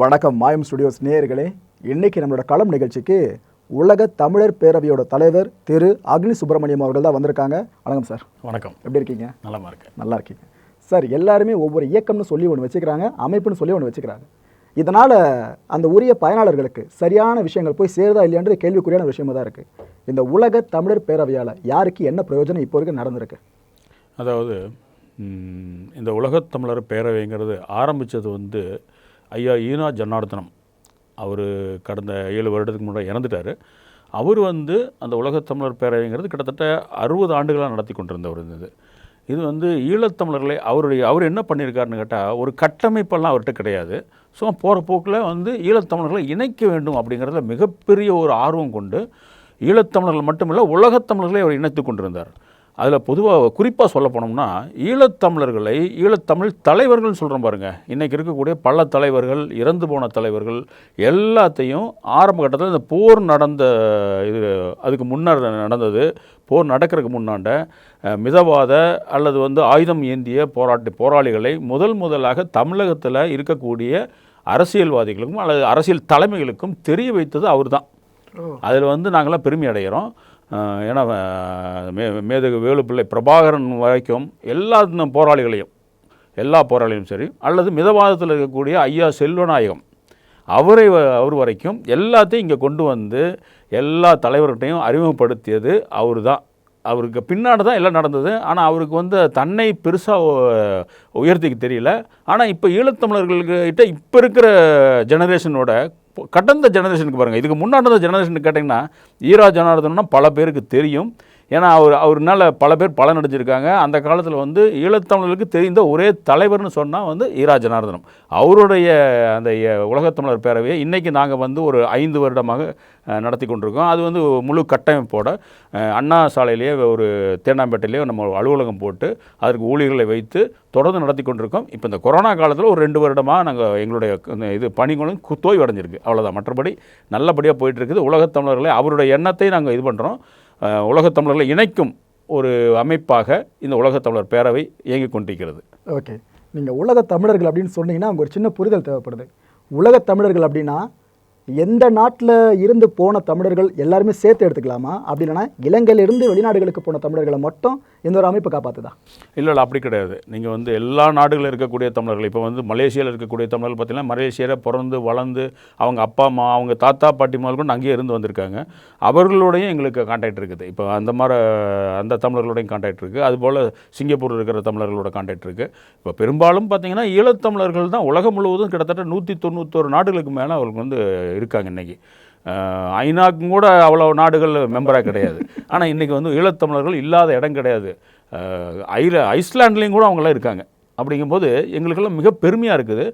வணக்கம் மாயம் ஸ்டுடியோஸ் நேயர்களே. இன்னைக்கு நம்மளோட களம் நிகழ்ச்சிக்கு உலக தமிழர் பேரவையோட தலைவர் திரு அக்னி சுப்பிரமணியம் அவர்கள் தான் வந்திருக்காங்க. வணக்கம் சார். வணக்கம். எப்படி இருக்கீங்க? நலமா இருக்கேன். நல்லா இருக்கீங்க. சார் எல்லாருமே ஒவ்வொரு இயக்கம்னு சொல்லி ஒன்று வச்சுக்கிறாங்க அமைப்புன்னு சொல்லி ஒன்று வச்சுக்கிறாங்க. இதனால் அந்த உரிய பயனாளர்களுக்கு சரியான விஷயங்கள் போய் சேருதா இல்லையான்றது கேள்விக்குறியான விஷயமா தான் இருக்குது இந்த உலக தமிழர் பேரவையால் யாருக்கு என்ன பிரயோஜனம் இப்போ வரைக்கும் நடந்திருக்கு? அதாவது இந்த உலகத் தமிழர் பேரவைங்கிறது ஆரம்பித்தது வந்து ஐயா ஈனா ஜன்னார்த்தனம் அவர் கடந்த ஏழு வருடத்துக்கு முன்னாடி இறந்துட்டார். அவர் வந்து அந்த உலகத் தமிழர் பேரவைங்கிறது கிட்டத்தட்ட அறுபது ஆண்டுகளாக நடத்தி கொண்டிருந்தவர் இருந்தது இது வந்து ஈழத்தமிழர்களை அவருடைய அவர் என்ன பண்ணியிருக்காருன்னு கேட்டால் ஒரு கட்டமைப்பெல்லாம் அவர்கிட்ட கிடையாது. ஸோ போகிற போக்கில் வந்து ஈழத்தமிழர்களை இணைக்க வேண்டும் அப்படிங்கிறதுல மிகப்பெரிய ஒரு ஆர்வம் கொண்டு ஈழத்தமிழர்கள் மட்டுமில்லை உலகத்தமிழர்களை அவர் இணைத்து கொண்டிருந்தார். அதில் பொதுவாக குறிப்பாக சொல்ல போனோம்னா ஈழத்தமிழர்களை ஈழத்தமிழ் தலைவர்கள்னு சொல்கிறோம் பாருங்க. இன்றைக்கி இருக்கக்கூடிய பல தலைவர்கள் இறந்து போன தலைவர்கள் எல்லாத்தையும் ஆரம்ப கட்டத்தில் இந்த போர் நடந்த இது அதுக்கு முன்னர் நடந்தது. போர் நடக்கிறதுக்கு முன்னாண்ட மிதவாத அல்லது வந்து ஆயுதம் ஏந்திய போராட்ட போராளிகளை முதல் முதலாக தமிழகத்தில் இருக்கக்கூடிய அரசியல்வாதிகளுக்கும் அல்லது அரசியல் தலைமைகளுக்கும் தெரிய வைத்தது அவர்தான். அதில் வந்து நாங்களாம் பெருமை அடைகிறோம் ஏன்னா மே மேதகு வேலுப்பிள்ளை பிரபாகரன் வரைக்கும் எல்லா போராளிகளையும் எல்லா போராளியும் சரி அல்லது மிதவாதத்தில் இருக்கக்கூடிய ஐயா செல்வநாயகம் அவரை வ- அவர் வரைக்கும் எல்லாத்தையும் இங்கே கொண்டு வந்து எல்லா தலைவர்கிட்டையும் அறிமுகப்படுத்தியது அவர் தான் அவருக்கு பின்னாடி தான் எல்லாம் நடந்தது. ஆனால் அவருக்கு வந்து தன்னை பெருசாக உயர்த்திக்க தெரியல. ஆனால் இப்போ ஈழத்தமிழர்கள்கிட்ட இப்போ இருக்கிற ஜெனரேஷனோட கடந்த ஜெனரேஷனுக்கு பாருங்கள் இதுக்கு முன்னாடி இருந்த ஜெனரேஷனுக்கு கேட்டிங்கன்னா ஈரா ஜனார்தனா பல பேருக்கு தெரியும். ஏன்னா அவர் அவர்னால பல பேர் பலன் அடைஞ்சிருக்காங்க அந்த காலத்தில் வந்து ஈழத்தமிழர்களுக்கு தெரிந்த ஒரே தலைவர்னு சொன்னால் வந்து ஈரா ஜனார்தனம் அவருடைய அந்த உலகத்தமிழர் பேரவையை இன்றைக்கி நாங்கள் வந்து ஒரு ஐந்து வருடமாக நடத்தி கொண்டிருக்கோம். அது வந்து முழு கட்டமைப்போட அண்ணா சாலையிலேயே ஒரு தேனாம்பேட்டையிலேயே நம்ம அலுவலகம் போட்டு அதற்கு ஊழியர்களை வைத்து தொடர்ந்து நடத்தி கொண்டிருக்கோம். இப்போ இந்த கொரோனா காலத்தில் ஒரு ரெண்டு வருடமாக நாங்கள் எங்களுடைய இந்த இது பணிகளும் கு- அடைஞ்சிருக்கு அவ்வளோதான் மற்றபடி நல்லபடியாக போயிட்டுருக்குது உலகத்தமிழர்களை அவருடைய எண்ணத்தை நாங்கள் இது பண்ணுறோம் உலகத்தமிழர்களை இணைக்கும் ஒரு அமைப்பாக இந்த உலகத்தமிழர் பேரவை இயங்கிக் கொண்டிருக்கிறது. ஓகே. நீங்கள் உலகத் தமிழர்கள் அப்படின்னு சொன்னீங்கன்னா அங்கே ஒரு சின்ன புரிதல் தேவைப்படுது. உலகத் தமிழர்கள் அப்படின்னா எந்த நாட்டில் இருந்து போன தமிழர்கள் எல்லாருமே சேர்த்து எடுத்துக்கலாமா? அப்படி இல்லைன்னா இலங்கையிலிருந்து வெளிநாடுகளுக்கு போன தமிழர்களை மட்டும் இந்த ஒரு அமைப்பு காப்பாற்றுதா இல்லை இல்லை அப்படி கிடையாது. நீங்கள் வந்து எல்லா நாடுகளில் இருக்கக்கூடிய தமிழர்கள் இப்போ வந்து மலேசியாவில் இருக்கக்கூடிய தமிழர்கள் பார்த்தீங்கன்னா மலேசியாவில் பிறந்து வளர்ந்து அவங்க அப்பா அம்மா அவங்க தாத்தா பாட்டி முதல் கொண்டு அங்கேயே இருந்து வந்திருக்காங்க. அவர்களோடையும் எங்களுக்கு கான்டாக்ட் இருக்குது. இப்போ அந்த மாதிரி அந்த தமிழர்களோடையும் கான்டாக்ட் இருக்குது அதுபோல் சிங்கப்பூர் இருக்கிற தமிழர்களோட கான்டாக்ட் இருக்குது இப்போ பெரும்பாலும் பார்த்தீங்கன்னா ஈழத்தமிழர்கள் தான் உலகம் முழுவதும் கிட்டத்தட்ட நூற்றி தொண்ணூத்தொரு நாடுகளுக்கு மேலே அவங்களுக்கு வந்து இருக்காங்க இன்றைக்கி ஐநாக்கும் கூட அவ்வளோ நாடுகள் மெம்பராக கிடையாது. ஆனால் இன்றைக்கி வந்து ஈழத்தமிழர்கள் இல்லாத இடம் கிடையாது. ஐல ஐஸ்லாண்ட்லேயும் கூட அவங்களாம் இருக்காங்க. அப்படிங்கும்போது எங்களுக்கெல்லாம் மிக பெருமையாக இருக்குது.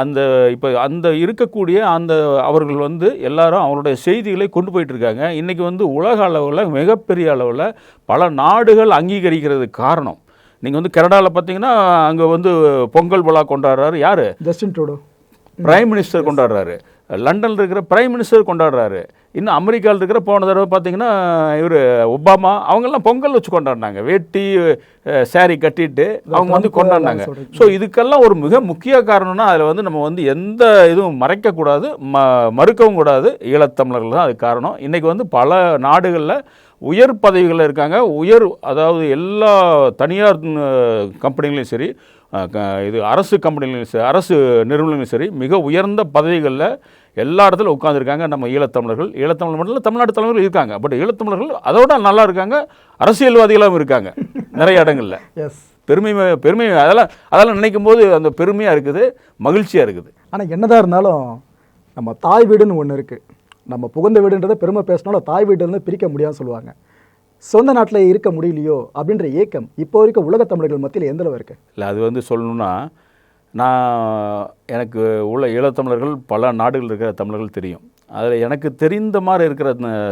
அந்த இப்போ அந்த இருக்கக்கூடிய அந்த அவர்கள் வந்து எல்லாரும் அவருடைய செய்திகளை கொண்டு போயிட்டு இருக்காங்க. இன்றைக்கி வந்து உலக அளவில் மிகப்பெரிய அளவில் பல நாடுகள் அங்கீகரிக்கிறதுக்கு காரணம். நீங்கள் வந்து கனடாவில் பார்த்தீங்கன்னா அங்கே வந்து பொங்கல் விழா கொண்டாடுறாரு. யார்? Justin Trudeau. பிரைம் மினிஸ்டர் கொண்டாடுறாரு. லண்டனில் இருக்கிற பிரைம் மினிஸ்டர் கொண்டாடுறாரு. இன்னும் அமெரிக்காவில் இருக்கிற போன தடவை பார்த்தீங்கன்னா இவர் ஒபாமா அவங்கெல்லாம் பொங்கல் வச்சு கொண்டாடினாங்க. வேட்டி சாரி கட்டிட்டு அவங்க வந்து கொண்டாடினாங்க. ஸோ இதுக்கெல்லாம் ஒரு மிக முக்கிய காரணம்னா அதில் வந்து நம்ம வந்து எந்த இதுவும் மறைக்கக்கூடாது ம மறுக்கவும் கூடாது. ஈழத்தமிழர்கள் தான் அதுக்கு காரணம். இன்றைக்கி வந்து பல நாடுகளில் உயர் பதவிகளில் இருக்காங்க. உயர் அதாவது எல்லா தனியார் கம்பெனிகளையும் சரி இது அரசு கம்பெனிகளையும் சரி அரசு நிறுவனங்களையும் சரி மிக உயர்ந்த பதவிகளில் எல்லா இடத்துல உட்காந்துருக்காங்க நம்ம ஈழத்தமிழர்கள் ஈழத்தமிழர் மட்டும் தமிழ்நாட்டு தமிழர்கள் இருக்காங்க. பட் ஈழத்தமிழர்கள் அதோட நல்லா இருக்காங்க. அரசியல்வாதிகளாகவும் இருக்காங்க. நிறைய இடங்களில். எஸ் பெருமை பெருமை அதெல்லாம் அதெல்லாம் நினைக்கும் போது அந்த பெருமையாக இருக்குது மகிழ்ச்சியாக இருக்குது. ஆனால் என்னதான் இருந்தாலும் நம்ம தாய் வீடுன்னு ஒன்று இருக்குது நம்ம புகுந்த வீடுன்றதை பெருமை பேசினாலும் தாய் வீட்டிலேருந்து பிரிக்க முடியாதுன்னு சொல்லுவாங்க. சொந்த நாட்டில் இருக்க முடியலையோ அப்படின்ற ஏக்கம் இப்போ வரைக்கும் உலக தமிழர்கள் மத்தியில் எந்த அளவு இருக்கு? இல்லை அது வந்து சொல்லணும்னா நான் எனக்கு உள்ள ஈழத்தமிழர்கள் பல நாடுகள் இருக்கிற தமிழர்கள் தெரியும். அதில் எனக்கு தெரிந்த மாதிரி இருக்கிற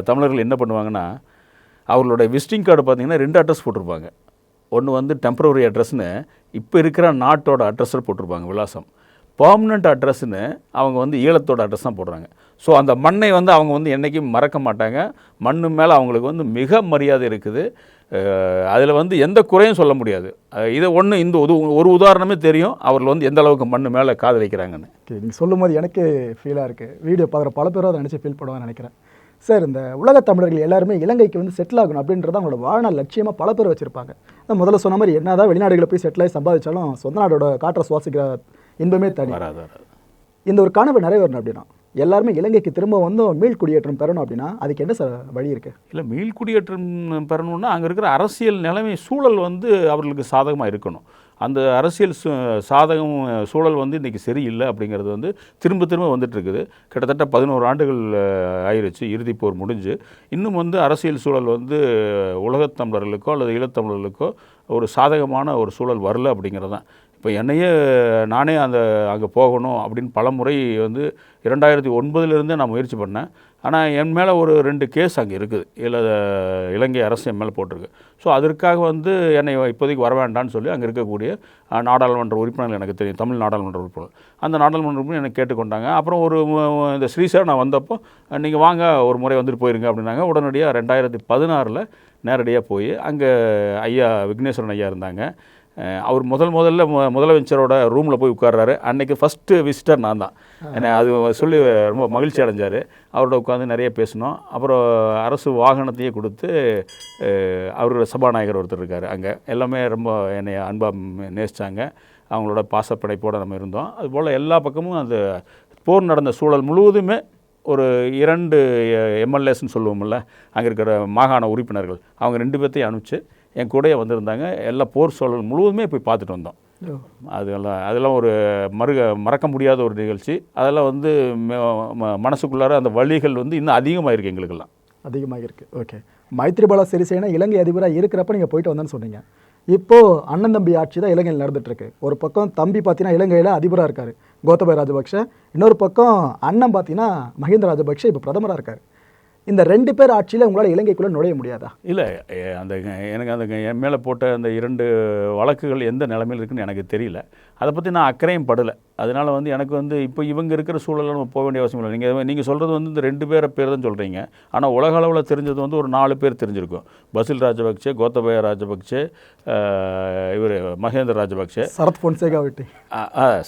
தமிழர்கள் என்ன பண்ணுவாங்கன்னா அவர்களுடைய விசிட்டிங் கார்டு பார்த்தீங்கன்னா ரெண்டு அட்ரஸ் போட்டிருப்பாங்க. ஒன்று வந்து டெம்பரவரி அட்ரஸ்னு இப்போ இருக்கிற நாட்டோட அட்ரஸில் போட்டிருப்பாங்க விலாசம். பர்மனண்ட் அட்ரஸ்னு அவங்க வந்து ஈழத்தோட அட்ரஸ் தான் போடுறாங்க. ஸோ அந்த மண்ணை வந்து அவங்க வந்து என்றைக்கும் மறக்க மாட்டாங்க. மண்ணு மேலே அவங்களுக்கு வந்து மிக மரியாதை இருக்குது. அதில் வந்து எந்த குறையும் சொல்ல முடியாது. இதை ஒன்று இந்த ஒரு ஒரு உதாரணமே தெரியும். அவர்கள் வந்து எந்த அளவுக்கு மண்ணு மேலே காது வைக்கிறாங்கன்னு. நீங்கள் சொல்லும் போது எனக்கே ஃபீலாக இருக்குது வீடியோ பார்க்குற பல பேரும் அதை நினச்சி ஃபீல் பண்ணுவாங்கன்னு நினைக்கிறேன். சார் இந்த உலக தமிழர்கள் எல்லாருமே இலங்கைக்கு வந்து செட்டில் ஆகணும் அப்படின்றத அவங்களோட வாழ்நாள் லட்சியமாக பல பேர் வச்சுருப்பாங்க. முதல்ல சொன்ன மாதிரி என்னதான் வெளிநாடுகளில் போய் செட்டில் ஆகி சம்பாதிச்சாலும் சொந்த நாடோட காற்றை சுவாசிக்கிற இன்பமே தனி. இந்த ஒரு கனவு நிறைவேறணும் அப்படின்னா எல்லாருமே இலங்கைக்கு திரும்ப வந்து மீள் குடியேற்றம் பெறணும் அப்படின்னா அதுக்கு என்ன சார் வழி இருக்குது இல்லை மீள்குடியேற்றம் பெறணும்னா அங்கே இருக்கிற அரசியல் நிலைமை சூழல் வந்து அவர்களுக்கு சாதகமாக இருக்கணும். அந்த அரசியல் சு சாதகம் சூழல் வந்து இன்றைக்கி சரியில்லை அப்படிங்கிறது வந்து திரும்ப திரும்ப வந்துட்டுருக்குது. கிட்டத்தட்ட பதினோரு ஆண்டுகள் ஆயிடுச்சு இறுதிப்போர் போர் முடிஞ்சு. இன்னும் வந்து அரசியல் சூழல் வந்து உலகத் தமிழர்களுக்கோ அல்லது ஈழத்தமிழர்களுக்கோ ஒரு சாதகமான ஒரு சூழல் வரல அப்படிங்கிறது தான் இப்போ என்னையே நானே அந்த அங்கே போகணும் அப்படின்னு பல முறை வந்து இரண்டாயிரத்தி ஒன்பதுலேருந்தே நான் முயற்சி பண்ணேன். ஆனால் என் மேலே ஒரு ரெண்டு கேஸ் அங்கே இருக்குது. இல்லை இலங்கை அரசு என் மேலே போட்டிருக்கு. ஸோ அதற்காக வந்து என்னை இப்போதைக்கு வர வேண்டாம்னு சொல்லி அங்கே இருக்கக்கூடிய நாடாளுமன்ற உறுப்பினர்கள் எனக்கு தெரியும். தமிழ் நாடாளுமன்ற உறுப்பினர் அந்த நாடாளுமன்ற உறுப்பினர் எனக்கு கேட்டுக்கொண்டாங்க. அப்புறம் ஒரு இந்த ஸ்ரீசார் நான் வந்தப்போ நீங்கள் வாங்க ஒரு முறை வந்துட்டு போயிருங்க அப்படின்னாங்க. உடனடியாக ரெண்டாயிரத்தி பதினாறில் நேரடியாக போய் அங்கே ஐயா விக்னேஸ்வரன் ஐயா இருந்தாங்க. அவர் முதல் முதல்ல மு- முதலமைச்சரோட ரூமில் போய் உட்கார்றாரு. அன்னைக்கு ஃபஸ்ட்டு விசிட்டர் நான் தான். என்னை அது சொல்லி ரொம்ப மகிழ்ச்சி அடைஞ்சார். அவரோட உட்காந்து நிறைய பேசினோம். அப்புறம் அரசு வாகனத்தையே கொடுத்து அஹ் அவரோட சபாநாயகர் ஒருத்தர் இருக்கார் அங்கே. எல்லாமே ரொம்ப என்னை அன்பாக நேசித்தாங்க அவங்களோட பாசப்பிணைப்போடு நம்ம இருந்தோம். அதுபோல் எல்லா பக்கமும் அந்த போர் நடந்த சூழல் முழுவதுமே ஒரு இரண்டு எம்எல்ஏஸ்ன்னு சொல்லுவோம்ல அங்கே இருக்கிற மாகாண உறுப்பினர்கள். அவங்க ரெண்டு பேர்த்தையும் அனுப்பிச்சு என் கூடயே வந்திருந்தாங்க. எல்லா போர் சூழல் முழுவதுமே போய் பார்த்துட்டு வந்தோம். அதெல்லாம் அதெல்லாம் ஒரு மறுக மறக்க முடியாத ஒரு நிகழ்ச்சி. அதெல்லாம் வந்து மனசுக்குள்ளார அந்த வழிகள் வந்து இன்னும் அதிகமாக இருக்குது எங்களுக்கெல்லாம். அதிகமாக இருக்குது ஓகே. மைத்ரிபால சிறிசேனா இலங்கை அதிபராக இருக்கிறப்ப நீங்கள் போயிட்டு வந்தேன்னு சொன்னீங்க. இப்போ அண்ணன் தம்பி ஆட்சி தான் இலங்கையில் நடந்துட்டு இருக்கு ஒரு பக்கம் தம்பி பார்த்தீங்கன்னா இலங்கையில் அதிபராக இருக்காரு. கோத்தபய ராஜபக்ஷ. இன்னொரு பக்கம் அண்ணன் பார்த்தீங்கன்னா மஹிந்த ராஜபக்ஷ இப்போ பிரதமராக இருக்காரு. இந்த ரெண்டு பேர் ஆட்சியில் உங்களால் இலங்கைக்குள்ளே நுழைய முடியாதா? இல்லை அந்த எனக்கு அந்த என் மேலே போட்ட அந்த இரண்டு வழக்குகள் எந்த நிலைமையில் இருக்குன்னு எனக்கு தெரியல. அதை பற்றி நான் அக்கறையும் படலை. அதனால் வந்து எனக்கு வந்து இப்போ இவங்க இருக்கிற சூழலில் நம்ம போக வேண்டிய அவசியம் இல்லை நீங்கள் நீங்கள் சொல்கிறது வந்து இந்த ரெண்டு பேரை பேர் தான் சொல்கிறீங்க ஆனால் உலக அளவில் தெரிஞ்சது வந்து ஒரு நாலு பேர் தெரிஞ்சிருக்கும். பசில் ராஜபக்சே கோத்தபய ராஜபக்சே இவர் மகேந்திர ராஜபக்சே. சரத் பொன்சேகா விட்டு.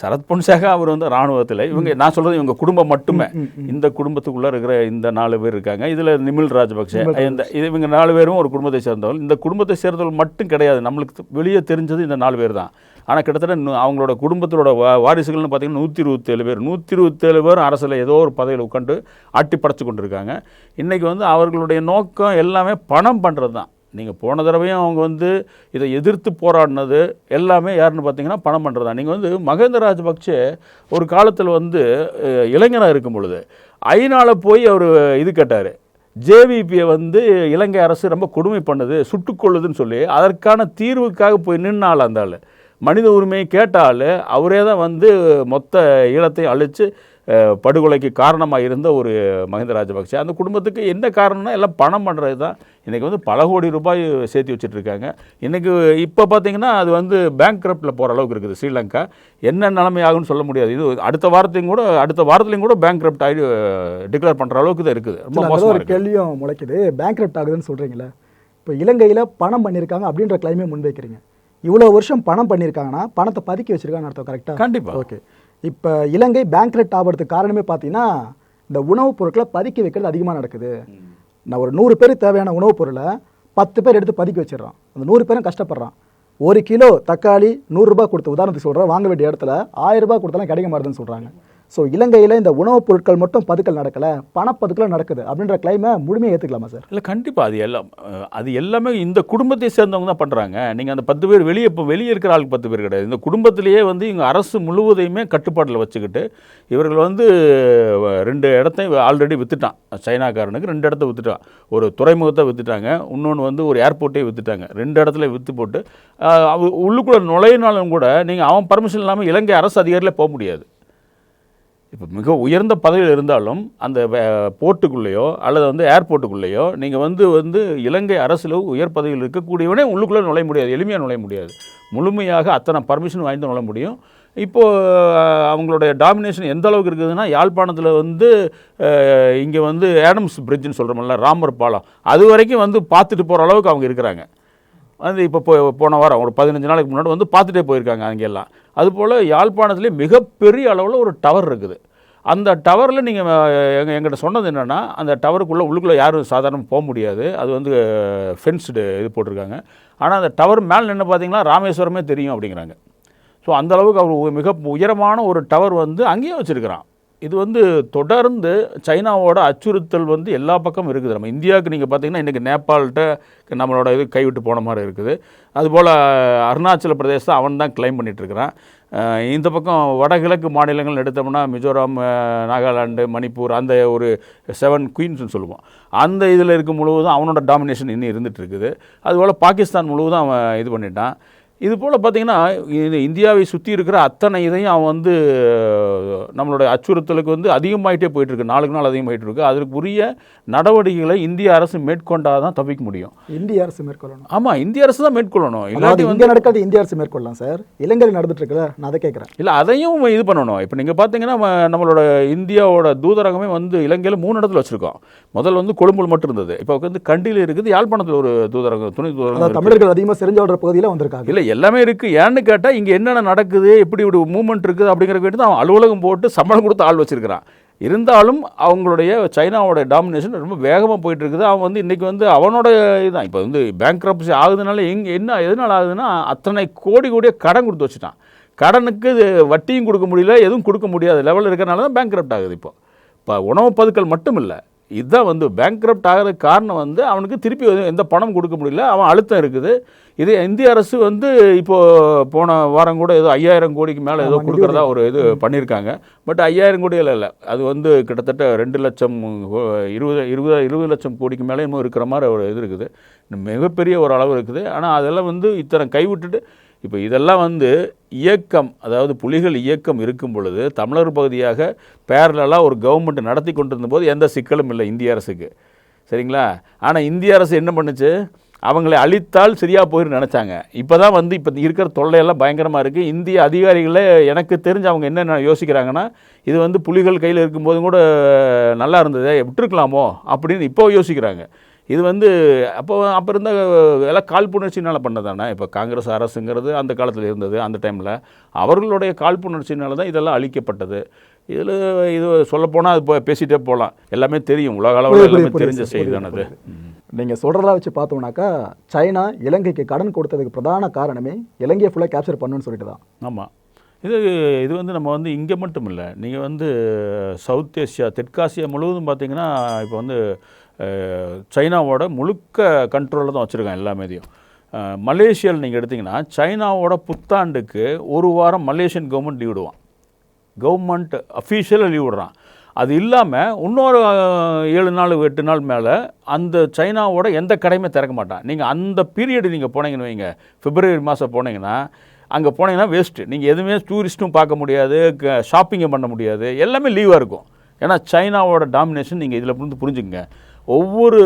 சரத் பொன்சேகா அவர் வந்து இராணுவத்தில். இவங்க நான் சொல்கிறது இவங்க குடும்பம் மட்டுமே. இந்த குடும்பத்துக்குள்ளே இருக்கிற இந்த நாலு பேர் இருக்காங்க. இதில் நிமில் ராஜபக்சே. இந்த இது இவங்க நாலு பேரும் ஒரு குடும்பத்தை சேர்ந்தவர்கள். இந்த குடும்பத்தை சேர்ந்தவர்கள் மட்டும் கிடையாது. நம்மளுக்கு வெளியே தெரிஞ்சது இந்த நாலு பேர் தான். ஆனால் கிட்டத்தட்ட அவங்களோட குடும்பத்தோட வா வாரிசுகள்னு பார்த்தீங்கன்னா நூற்றி இருபத்தேழு பேர். நூற்றி இருபத்தேழு பேர் அரசில் ஏதோ ஒரு பதவியில் உட்காந்து அட்டி படைச்சு கொண்டு இருக்காங்க இன்றைக்கி வந்து அவர்களுடைய நோக்கம் எல்லாமே பணம் பண்ணுறது தான் நீங்கள் போன தடவையும் அவங்க வந்து இதை எதிர்த்து போராடினது எல்லாமே யாருன்னு பார்த்தீங்கன்னா பணம் பண்ணுறது தான் நீங்கள் வந்து மகேந்திர ராஜபக்சே ஒரு காலத்தில் வந்து இளைஞராக இருக்கும் பொழுது ஐநாவில் போய் அவர் இது கேட்டார். ஜேவிபியை வந்து இலங்கை அரசு ரொம்ப கொடுமை பண்ணுது சுட்டுக்கொள்ளுதுன்னு சொல்லி அதற்கான தீர்வுக்காக போய் நின்னாள் அந்த ஆள். மனித உரிமையை கேட்டால் அவரே தான் வந்து மொத்த ஈழத்தை அழித்து படுகொலைக்கு காரணமாக இருந்த ஒரு மஹிந்த ராஜபக்சே. அந்த குடும்பத்துக்கு என்ன காரணம்னா எல்லாம் பணம் பண்ணுறது தான் இன்றைக்கி வந்து பல கோடி ரூபாய் சேர்த்து வச்சுட்டு இருக்காங்க இன்றைக்கி இப்போ பார்த்தீங்கன்னா அது வந்து பேங்க் கிரப்டில் போகிற அளவுக்கு இருக்குது ஸ்ரீலங்கா. என்ன நிலைமை ஆகும்னு சொல்ல முடியாது. இது அடுத்த வாரத்தையும் கூட அடுத்த வாரத்துலையும் கூட பேங்க் கிரப்ட் ஆகி டிக்ளேர் பண்ணுற அளவுக்கு தான் இருக்குது. ரொம்ப மோசமாக ஒரு கேள்வியும் முளைக்குது. பேங்க்ரப்ட் ஆகுதுன்னு சொல்கிறீங்களே இப்போ இலங்கையில் பணம் பண்ணியிருக்காங்க அப்படின்ற கிளைமே முன்வைக்கிறீங்க. இவ்வளோ வருஷம் பணம் பண்ணியிருக்காங்கன்னா பணத்தை பதுக்கி வச்சிருக்காங்கன்னு அர்த்தம் கரெக்டாக கண்டிப்பாக ஓகே இப்போ இலங்கை பேங்க்ரப்ட் ஆகிறதுக்கு காரணமே பார்த்தீங்கன்னா இந்த உணவுப் பொருட்களை பதுக்கி வைக்கிறது அதிகமாக நடக்குது. நான் ஒரு நூறு பேருக்கு தேவையான உணவுப் பொருளை பத்து பேர் எடுத்து பதுக்கி வச்சிடுறான். அந்த நூறு பேரும் கஷ்டப்படுறான். ஒரு கிலோ தக்காளி நூறுரூபா கொடுத்து உதாரணத்துக்கு சொல்கிறேன் வாங்க வேண்டிய இடத்துல ஆயிரம் ரூபாய் கொடுத்தாலும் கிடைக்க மாட்டேதுன்னு சொல்கிறாங்க ஸோ இலங்கையில் இந்த உணவுப் பொருட்கள் மட்டும் பதுக்கல் நடக்கலை பணப்பதுக்கல் நடக்குது அப்படின்ற கிளைமை முழுமையாக ஏற்றுக்கலாமா சார் இல்லை கண்டிப்பாக அது எல்லாம் அது எல்லாமே இந்த குடும்பத்தை சேர்ந்தவங்க தான் பண்ணுறாங்க நீங்கள் அந்த பத்து பேர் வெளியே இப்போ வெளியே இருக்கிற ஆளுக்கு பத்து பேர் கிடையாது. இந்த குடும்பத்திலேயே வந்து இங்கே அரசு முழுவதையுமே கட்டுப்பாட்டில் வச்சுக்கிட்டு இவர்கள் வந்து ரெண்டு இடத்தையும் ஆல்ரெடி விற்றுட்டான் சைனாக்காரனுக்கு ரெண்டு இடத்த விற்றுட்டான் ஒரு துறைமுகத்தை வித்துட்டாங்க. இன்னொன்று வந்து ஒரு ஏர்போர்ட்டே வித்துட்டாங்க. ரெண்டு இடத்துல விற்று போட்டு அவ உள்ளுக்குள்ளே நுழையினாலும் கூட நீங்கள் அவன் பர்மிஷன் இல்லாமல் இலங்கை அரசு அதிகாரியில் போக முடியாது. இப்போ மிக உயர்ந்த பதவியில் இருந்தாலும் அந்த வே- போர்ட்டுக்குள்ளேயோ அல்லது வந்து ஏர்போர்ட்டுக்குள்ளேயோ நீங்கள் வந்து வந்து இலங்கை அரசில் உயர் பதவியில் இருக்கக்கூடியவனே உள்ளுக்குள்ளே நுழைய முடியாது எளிமையாக நுழைய முடியாது. முழுமையாக அத்தனை பர்மிஷன் வாங்கி நுழைய முடியும். இப்போது அவங்களுடைய டாமினேஷன் எந்த அளவுக்கு இருக்குதுன்னா யாழ்ப்பாணத்தில் வந்து இங்கே வந்து ஆடம்ஸ் பிரிட்ஜுன்னு சொல்கிறோம்ல ராமர் பாலம். அது வரைக்கும் வந்து பார்த்துட்டு போகிற அளவுக்கு அவங்க இருக்கிறாங்க. வந்து இப்போ போ போன வாரம் ஒரு பதினஞ்சு நாளைக்கு முன்னாடி வந்து பார்த்துட்டே போயிருக்காங்க அங்கெல்லாம். அதுபோல் யாழ்ப்பாணத்துலேயே மிகப்பெரிய அளவில் ஒரு டவர் இருக்குது. அந்த டவரில் நீங்கள் எங்கள் எங்கிட்ட சொன்னது என்னென்னா அந்த டவருக்குள்ளே உள்ளுக்குள்ளே யாரும் சாதாரண போக முடியாது. அது வந்து ஃபென்ஸ்டு இது போட்டிருக்காங்க. ஆனால் அந்த டவர் மேலே நின்று பார்த்தீங்கன்னா ராமேஸ்வரமே தெரியும் அப்படிங்கிறாங்க. ஸோ அந்த அளவுக்கு அவர் மிக உயரமான ஒரு டவர் வந்து அங்கேயே வச்சுருக்கிறான். இது வந்து தொடர்ந்து சைனாவோட அச்சுறுத்தல் வந்து எல்லா பக்கமும் இருக்குது. நம்ம இந்தியாவுக்கு நீங்கள் பார்த்தீங்கன்னா இன்றைக்கி நேபாள்கிட்ட நம்மளோட இது கைவிட்டு போன மாதிரி இருக்குது. அதுபோல் அருணாச்சல பிரதேசம் அவன் தான் கிளைம் பண்ணிகிட்ருக்கிறான் இந்த பக்கம் வடகிழக்கு மாநிலங்கள் எடுத்தோம்னா மிசோரம் நாகாலாண்டு நாகாலாந்து மணிப்பூர் அந்த ஒரு செவன் குயின்ஸ்னு சொல்லுவோம். அந்த இதில் இருக்கும் முழுவதும் அவனோட டாமினேஷன் இன்னும் இருந்துகிட்ருக்குது அதுபோல் பாகிஸ்தான் முழுவதும் அவன் இது பண்ணிட்டான். இது போல் பார்த்தீங்கன்னா இந்தியாவை சுற்றி இருக்கிற அத்தனை இதையும் அவன் வந்து நம்மளுடைய அச்சுறுத்தலுக்கு வந்து அதிகமாயிட்டே போயிட்டு இருக்கு நாளுக்கு நாள் அதிகமாயிட்டு இருக்கு அதற்குரிய நடவடிக்கைகளை இந்திய அரசு மேற்கொண்டால் தான் தப்பிக்க முடியும். இந்திய அரசு மேற்கொள்ளணும். ஆமாம் இந்திய அரசு தான் மேற்கொள்ளணும். இல்லாட்டி வந்து நடக்காது இந்திய அரசு மேற்கொள்ளலாம் சார். இலங்கையில் நடந்துட்டு இருக்குல்ல நான் அதை கேட்குறேன். இல்லை அதையும் இது பண்ணணும். இப்போ நீங்கள் பார்த்தீங்கன்னா நம்மளோட இந்தியாவோட தூதரகமே வந்து இலங்கையில் மூணு இடத்துல வச்சுருக்கோம். முதல்ல வந்து கொழும்புல மட்டும் இருந்தது. இப்போ வந்து கண்டியில் இருக்குது யாழ்ப்பாணத்தில் ஒரு தூதரகம் துணை தூதரகம். தமிழர்கள் அதிகமாக செறிஞ்ச விடுற பகுதியில் வந்திருக்காங்க. இல்லை எல்லாமே இருக்குது ஏன்னு கேட்டால் இங்கே என்னென்ன நடக்குது எப்படி இப்படி மூமெண்ட் இருக்குது அப்படிங்கிற வேண்டி தான் அவன் அலுவலகம் போட்டு சம்பளம் கொடுத்து ஆள் வச்சிருக்கிறான். இருந்தாலும் அவங்களுடைய சைனாவோட டாமினேஷன் ரொம்ப வேகமாக போயிட்டு இருக்குது அவன் வந்து இன்றைக்கி வந்து அவனோட இதுதான். இப்போ வந்து பேங்க் ஆகுதுனால எங்கே என்ன எதனால் ஆகுதுன்னா அத்தனை கோடி கோடியாக கடன் கொடுத்து வச்சுட்டான். கடனுக்கு இது வட்டியும் கொடுக்க முடியல எதுவும் கொடுக்க முடியாத லெவலில் இருக்கிறனால தான் பேங்க் ஆகுது இப்போ. இப்போ உணவு பதுக்கல் மட்டும் இல்லை இதுதான் வந்து பேங்க்ரப்ட் ஆகிறதுக்கு காரணம் வந்து அவனுக்கு திருப்பி எந்த பணம் கொடுக்க முடியல அவன் அழுத்தம் இருக்குது. இது இந்திய அரசு வந்து இப்போ போன வாரம் கூட ஏதோ ஐயாயிரம் கோடிக்கு மேலே ஏதோ கொடுக்குறதா ஒரு இது பண்ணியிருக்காங்க. பட் ஐயாயிரம் கோடியில் இல்லை. அது வந்து கிட்டத்தட்ட ரெண்டு லட்சம் இருபது இருபது இருபது லட்சம் கோடிக்கு மேலே இன்னும் இருக்கிற மாதிரி ஒரு இது இருக்குது. மிகப்பெரிய ஒரு அளவு இருக்குது. ஆனால் அதெல்லாம் வந்து இத்தனை கைவிட்டுட்டு இப்போ இதெல்லாம் வந்து இயக்கம் அதாவது புலிகள் இயக்கம் இருக்கும் பொழுது தமிழர் பகுதியாக பேரலாக ஒரு கவர்மெண்ட் நடத்தி கொண்டிருந்த போது எந்த சிக்கலும் இல்லை இந்திய அரசுக்கு. சரிங்களா? ஆனால் இந்திய அரசு என்ன பண்ணுச்சு? அவங்களை அழித்தால் சரியாக போயிரு நினச்சாங்க. இப்போ தான் வந்து இப்போ இருக்கிற தொல்லையெல்லாம் பயங்கரமாக இருக்குது இந்திய அதிகாரிகளே எனக்கு தெரிஞ்சு அவங்க என்ன யோசிக்கிறாங்கன்னா இது வந்து புலிகள் கையில் இருக்கும்போதும் கூட நல்லா இருந்ததே விட்டுருக்கலாமோ அப்படின்னு இப்போ யோசிக்கிறாங்க. இது வந்து அப்போ அப்போ இருந்த எல்லாம் காழ்ப்புணர்ச்சினால பண்ணதானே? இப்போ காங்கிரஸ் அரசுங்கிறது அந்த காலத்தில் இருந்தது அந்த டைமில் அவர்களுடைய காழ்ப்புணர்ச்சினால தான் இதெல்லாம் அழிக்கப்பட்டது. இதில் இது சொல்லப்போனால் அது போ- பேசிட்டே போகலாம் எல்லாமே தெரியும். உலக அளவில் எல்லாமே தெரிஞ்ச செய்தி தானது நீங்கள் சொல்கிறதா வச்சு பார்த்தோம்னாக்கா சைனா இலங்கைக்கு கடன் கொடுத்ததுக்கு பிரதான காரணமே இலங்கையை ஃபுல்லாக கேப்சர் பண்ணுன்னு சொல்லிட்டு தான் ஆமாம் இது இது வந்து நம்ம வந்து இங்கே மட்டும் இல்லை. நீங்கள் வந்து சவுத் ஏஷியா தெற்காசியா முழுவதும் பார்த்தீங்கன்னா இப்போ வந்து சைனாவோட முழுக்க கண்ட்ரோலில் தான் வச்சுருக்கான் எல்லாமேதையும் மலேசியாவில் நீங்கள் எடுத்தீங்கன்னா சைனாவோட புத்தாண்டுக்கு ஒரு வாரம் மலேசியன் கவர்மெண்ட் லீவ் விடுவான். கவர்மெண்ட் அஃபீஷியலாக லீவ் விடுறான். அது இல்லாமல் இன்னொரு ஏழு நாள் எட்டு நாள் மேலே அந்த சைனாவோட எந்த கடையுமே திறக்க மாட்டான். நீங்கள் அந்த பீரியடு நீங்கள் போனீங்கன்னு வைங்க. பிப்ரவரி மாதம் போனீங்கன்னா அங்கே போனீங்கன்னா வேஸ்ட்டு நீங்கள் எதுவுமே டூரிஸ்ட்டும் பார்க்க முடியாது ஷாப்பிங்கும் பண்ண முடியாது. எல்லாமே லீவாக இருக்கும். ஏன்னா சைனாவோட டாமினேஷன் நீங்கள் இதில் புரிந்து புரிஞ்சுக்கங்க. ஒவ்வொரு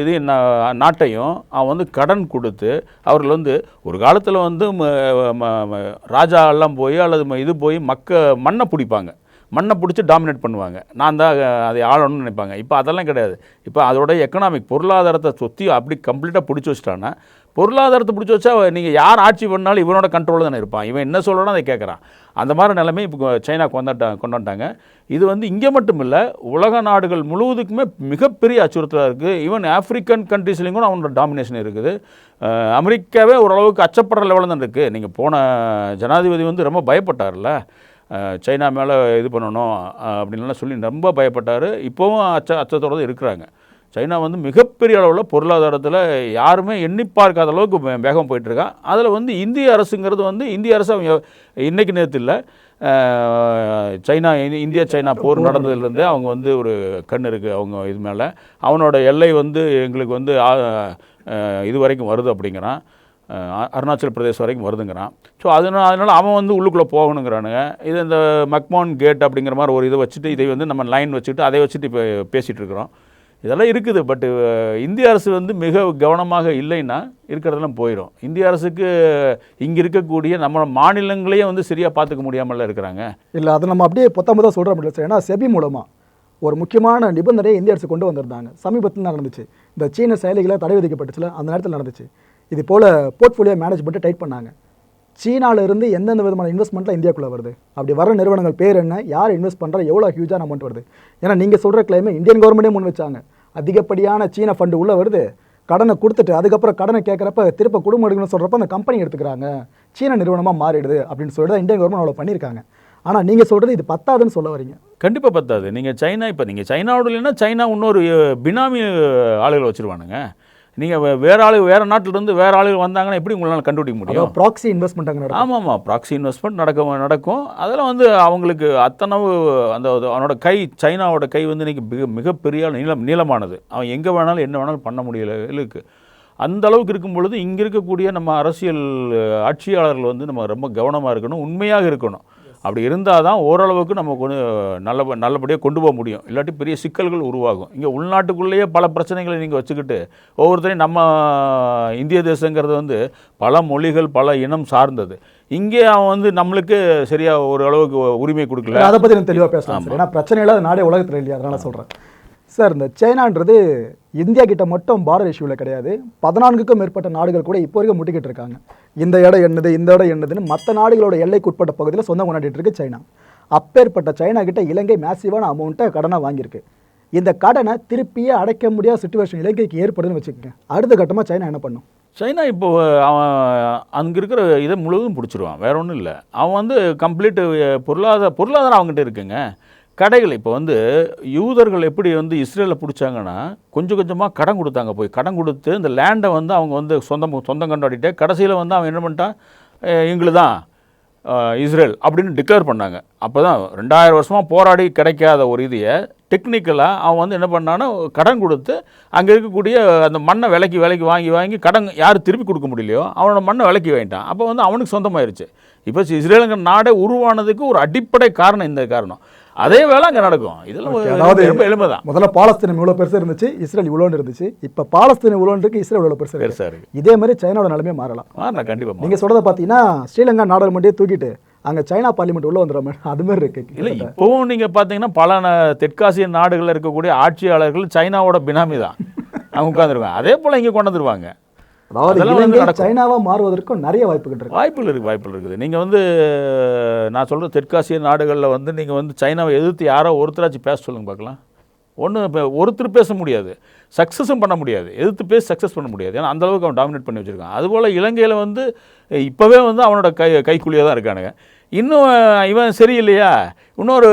இது நா- நாட்டையும் அவன் வந்து கடன் கொடுத்து அவர்கள் வந்து ஒரு காலத்தில் வந்து ம- ம- ராஜா எல்லாம் போய் அல்லது ம- இது போய் மக்க மண்ணை பிடிப்பாங்க. மண்ணை பிடிச்சி டாமினேட் பண்ணுவாங்க. நான் தான் அதை ஆளணும்னு நினைப்பாங்க. இப்போ அதெல்லாம் கிடையாது. இப்போ அதோடைய எக்கனாமிக் பொருளாதாரத்தை சொத்தி அப்படி கம்ப்ளீட்டாக பிடிச்சி வச்சிட்டான்னா பொருளாதாரத்தை பிடிச்சி வச்சா நீங்கள் யார் ஆட்சி பண்ணாலும் இவனோட கண்ட்ரோலில் தானே இருப்பான். இவன் என்ன சொல்லணும் அதை கேட்குறான். அந்த மாதிரி நிலைமை இப்போ சைனா கொண்டாட்டா கொண்டாண்டாங்க இது வந்து இங்கே மட்டும் இல்லை உலக நாடுகள் முழுவதுக்குமே மிகப்பெரிய அச்சுறுத்தலாக இருக்குது ஈவன் ஆஃப்ரிக்கன் கண்ட்ரீஸ்லேயும் கூட அவனோட டாமினேஷன் இருக்குது. அமெரிக்காவே ஓரளவுக்கு அச்சப்படுற லெவலில் தான் இருக்குது நீங்கள் போன ஜனாதிபதி வந்து ரொம்ப பயப்பட்டார்ல. சைனா மேலே இது பண்ணணும் அப்படின்லாம் சொல்லி ரொம்ப பயப்பட்டார். இப்போவும் அச்ச அச்சத்தோடு தான் இருக்கிறாங்க. சைனா வந்து மிகப்பெரிய அளவில் பொருளாதாரத்தில் யாருமே எண்ணி பார்க்காத அளவுக்கு வேகம் போயிட்டுருக்கான். அதில் வந்து இந்திய அரசுங்கிறது வந்து இந்திய அரசு அவங்க இன்றைக்கு நேரத்தில் இல்லை. சைனா இந்தியா சைனா போர் நடந்ததுலேருந்து அவங்க வந்து ஒரு கண் இருக்குது அவங்க இது மேலே. அவனோட எல்லை வந்து எங்களுக்கு வந்து இது வரைக்கும் வருது அப்படிங்கிறான். அருணாச்சல பிரதேசம் வரைக்கும் வருதுங்கிறான். ஸோ அதனால் அதனால் அவன் வந்து உள்ளுக்குள்ளே போகணுங்கிறானுங்க. இது இந்த மக்மான் கேட் அப்படிங்கிற மாதிரி ஒரு இதை வச்சுட்டு இதை வந்து நம்ம லைன் வச்சுட்டு அதை வச்சுட்டு இப்போ பேசிகிட்டு இருக்கிறோம். இதெல்லாம் இருக்குது பட்டு இந்திய அரசு வந்து மிக கவனமாக இல்லைன்னா இருக்கிறதெல்லாம் போயிடும் இந்திய அரசுக்கு இங்கே இருக்கக்கூடிய நம்ம மாநிலங்களையே வந்து சரியாக பார்த்துக்க முடியாமல் இருக்கிறாங்க. இல்லை அதை நம்ம அப்படியே பொத்தாமதாக சொல்கிற முடியல சார். ஏன்னா செபி மூலமாக ஒரு முக்கியமான நிபந்தனையை இந்திய அரசு கொண்டு வந்திருந்தாங்க. சமீபத்தில் நடந்துச்சு. இந்த சீன செயலிகளை தடை விதிக்கப்பட்டுச்சுல அந்த நேரத்தில் நடந்துச்சு. இது போல் போர்ட்ஃபோலியோ மேனேஜ்மெண்ட்டை டைட் பண்ணாங்க. சீனாவிலிருந்து எந்தெந்த விதமான இன்வெஸ்ட்மெண்ட்டில் இந்தியாக்குள்ளே வருது? அப்படி வர நிறுவனங்கள் பேர் என்ன? யார் இன்வெஸ்ட் பண்ணுறா எவ்வளோ ஹியூஜான அமௌண்ட் வருது? ஏன்னா நீங்கள் சொல்கிற கிளைமே இந்தியன் கவர்மெண்ட்டே முன் வச்சாங்க. அதிகப்படியான சீன ஃபண்டு உள்ளே வருது. கடனை கொடுத்துட்டு அதுக்கப்புறம் கடனை கேட்குறப்ப திருப்ப குடும்பம் எடுக்கணும்னு சொல்கிறப்ப அந்த கம்பெனி எடுத்துக்கிறாங்க. சீன நிறுவனமாக மாறிடுது அப்படின்னு சொல்லிட்டு தான் இந்தியன் கவர்மெண்ட் அவ்வளோ பண்ணியிருக்காங்க. ஆனால் நீங்கள் சொல்கிறது இது பத்தாதுன்னு சொல்ல வரீங்க. கண்டிப்பாக பத்தாது. நீங்கள் சைனா இப்போ நீங்கள் சைனாவோட இல்லைன்னா சைனா இன்னொரு பினாமி ஆளுகளை வச்சுருவானுங்க. நீங்கள் வேறு ஆளு வேறு நாட்டிலேருந்து வேறு ஆளுகள் வந்தாங்கன்னா எப்படி உங்களால் கண்டுபிடிக்க முடியும்? ப்ராக்ஸி இன்வெஸ்ட்மெண்ட் அங்கே ஆமாம் ஆமாம் ப்ராக்ஸி இன்வெஸ்ட்மெண்ட் நடக்கும் நடக்கும். அதெல்லாம் வந்து அவங்களுக்கு அத்தனவு அந்த அவனோட கை சைனாவோட கை வந்து இன்னைக்கு மிக மிகப்பெரிய நீளம் நீளமானது. அவன் எங்கே வேணாலும் என்ன வேணாலும் பண்ண முடியல இருக்கு. அந்த அளவுக்கு இருக்கும் பொழுது இங்கே இருக்கக்கூடிய நம்ம அரசியல் ஆட்சியாளர்கள் வந்து நம்ம ரொம்ப கவனமாக இருக்கணும் உண்மையாக இருக்கணும். அப்படி இருந்தால் தான் ஓரளவுக்கு நம்ம கொண்டு நல்ல நல்லபடியாக கொண்டு போக முடியும். இல்லாட்டி பெரிய சிக்கல்கள் உருவாகும். இங்கே உள்நாட்டுக்குள்ளேயே பல பிரச்சனைகளை நீங்கள் வச்சுக்கிட்டு ஒவ்வொருத்தரையும் நம்ம இந்திய தேசங்கிறது வந்து பல மொழிகள் பல இனம் சார்ந்தது. இங்கே அவன் வந்து நம்மளுக்கு சரியா ஒரு அளவுக்கு உரிமை கொடுக்கல. அதை பற்றி நான் தெளிவாக பேசலாம் ஏன்னா பிரச்சனை இல்லாத நாடே உலகத்தில் இல்லையா அதனால சொல்கிறேன் சார் இந்த சைனான்றது இந்தியா கிட்ட மட்டும் பார்டர் இஷ்யூவில் கிடையாது. பதினான்குக்கும் மேற்பட்ட நாடுகள் கூட இப்போ வரைக்கும் முட்டிக்கிட்டு இருக்காங்க. இந்த இடம் என்னது இந்த இடம் என்னதுன்னு மற்ற நாடுகளோட எல்லைக்குட்பட்ட பகுதியில் சொந்தம் கொண்டாடிட்டு இருக்கு சைனா. அப்பேற்பட்ட சைனா கிட்ட இலங்கை மேசிவான அமௌண்ட்டை கடனாக வாங்கியிருக்கு. இந்த கடனை திருப்பியே அடைக்க முடியாத சுச்சுவேஷன் இலங்கைக்கு ஏற்படுதுன்னு வச்சுக்கோங்க. அடுத்த கட்டமாக சைனா என்ன பண்ணும்? சைனா இப்போ அவன் அங்கே இருக்கிற இதை முழுவதும் பிடிச்சிருவான். வேற ஒன்றும் இல்லை. அவன் வந்து கம்ப்ளீட்டு பொருளாதார பொருளாதாரம் அவங்ககிட்ட இருக்குங்க. கடைகள் இப்போ வந்து யூதர்கள் எப்படி வந்து இஸ்ரேலில் பிடிச்சாங்கன்னா கொஞ்சம் கொஞ்சமாக கடன் கொடுத்தாங்க. போய் கடன் கொடுத்து இந்த லேண்டை வந்து அவங்க வந்து சொந்தம் சொந்தம் கொண்டாடிட்டு கடைசியில் வந்து அவன் என்ன பண்ணிட்டான்? எங்களுக்கு தான் இஸ்ரேல் அப்படின்னு டிக்ளேர் பண்ணாங்க. அப்போ தான் ரெண்டாயிரம் வருஷமாக போராடி கிடைக்காத ஒரு இதையை டெக்னிக்கலாக அவன் வந்து என்ன பண்ணான்னா கடன் கொடுத்து அங்கே இருக்கக்கூடிய அந்த மண்ணை விலைக்கு விலைக்கு வாங்கி வாங்கி கடன் யார் திருப்பி கொடுக்க முடியலையோ அவனோட மண்ணை விலைக்கு வாங்கிட்டான். அப்போ வந்து அவனுக்கு சொந்தமாயிருச்சு. இப்போ இஸ்ரேலுங்கிற நாடே உருவானதுக்கு ஒரு அடிப்படை காரணம் இந்த காரணம். அதே வேலை அங்கே நடக்கும். ஒரு- அதாவது ரொம்ப எளிமை தான் முதல்ல பாலஸ்தீனம் இவ்வளோ பெருசு இருந்துச்சு இஸ்ரேல் இவ்வளோன்னு இருந்துச்சு. இப்போ பாலஸ்தீனம் இவ்வளோன்னு இருக்கு இஸ்ரேல் இவ்வளோ பெருசு இருக்கு. பெருசாக இருக்குது இதே மாதிரி சைனாவோட நிலைமை மாறலாம். கண்டிப்பாக நீங்க சொல்றத பார்த்தீங்கன்னா ஸ்ரீலங்கா நாடாளுமன்றே தூக்கிட்டு அங்க சைனா பார்லிமெண்ட் உள்ள வந்துடும் அது மாதிரி இருக்கு இல்லை இப்போவும் நீங்கள் பார்த்தீங்கன்னா பல தெற்காசிய நாடுகளில் இருக்கக்கூடிய ஆட்சியாளர்கள் சைனாவோட பினாமி தான். அவங்க உட்காந்துருவாங்க அதே போல் இங்கே கொண்டு வந்துருவாங்க. அதாவது அதெல்லாம் வந்து இலங்கை நடக்கும். சைனாவா மாறுவதற்கும் நிறைய வாய்ப்புகள் இருக்கு. வாய்ப்புகள் இருக்குது வாய்ப்புகள் இருக்குது. நீங்கள் வந்து நான் சொல்கிற தெற்காசிய நாடுகளில் வந்து நீங்கள் வந்து சைனாவை எதிர்த்து யாரோ ஒருத்தராச்சும் பேச சொல்லுங்க பார்க்கலாம். ஒன்றும் இப்போ ஒருத்தர் பேச முடியாது. சக்ஸஸும் பண்ண முடியாது. எதிர்த்து பேசி சக்ஸஸ் பண்ண முடியாது. ஏன்னா அந்த அளவுக்கு அவன் டாமினேட் பண்ணி வச்சிருக்கான். அதுபோல் இலங்கையில் வந்து இப்போவே வந்து அவனோட கை கைக்குள்ளேயே தான் இருக்கானுங்க. இன்னும் இவன் சரியில்லையா? இன்னொரு